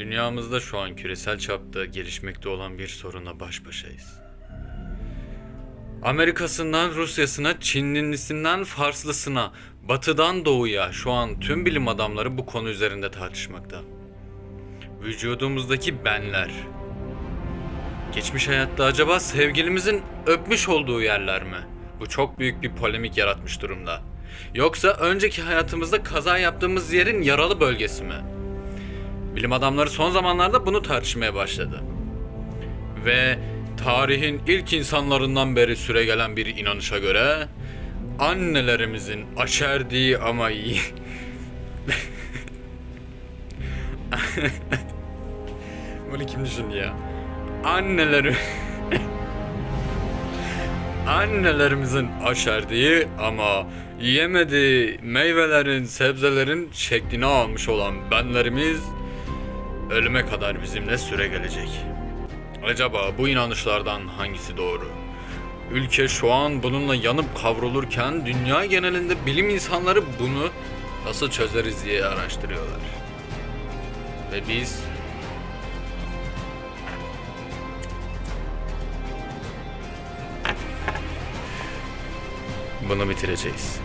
Dünyamızda şu an küresel çapta gelişmekte olan bir sorunla baş başayız. Amerika'sından Rusya'sına, Çinlisinden Farslısına, batıdan doğuya şu an tüm bilim adamları bu konu üzerinde tartışmakta. Vücudumuzdaki benler. Geçmiş hayatta acaba sevgilimizin öpmüş olduğu yerler mi? Bu çok büyük bir polemik yaratmış durumda. Yoksa önceki hayatımızda kaza yaptığımız yerin yaralı bölgesi mi? Bilim adamları son zamanlarda bunu tartışmaya başladı. Ve tarihin ilk insanlarından beri süregelen bir inanışa göre annelerimizin aşerdiği ama iyi Bunu kim düşündü ya? Anneleri Annelerimizin aşerdiği ama yemediği meyvelerin, sebzelerin şeklini almış olan benlerimiz ölüme kadar bizimle süre gelecek. Acaba bu inanışlardan hangisi doğru? Ülke şu an bununla yanıp kavrulurken dünya genelinde bilim insanları bunu nasıl çözeriz diye araştırıyorlar. Ve biz bunu bitireceğiz.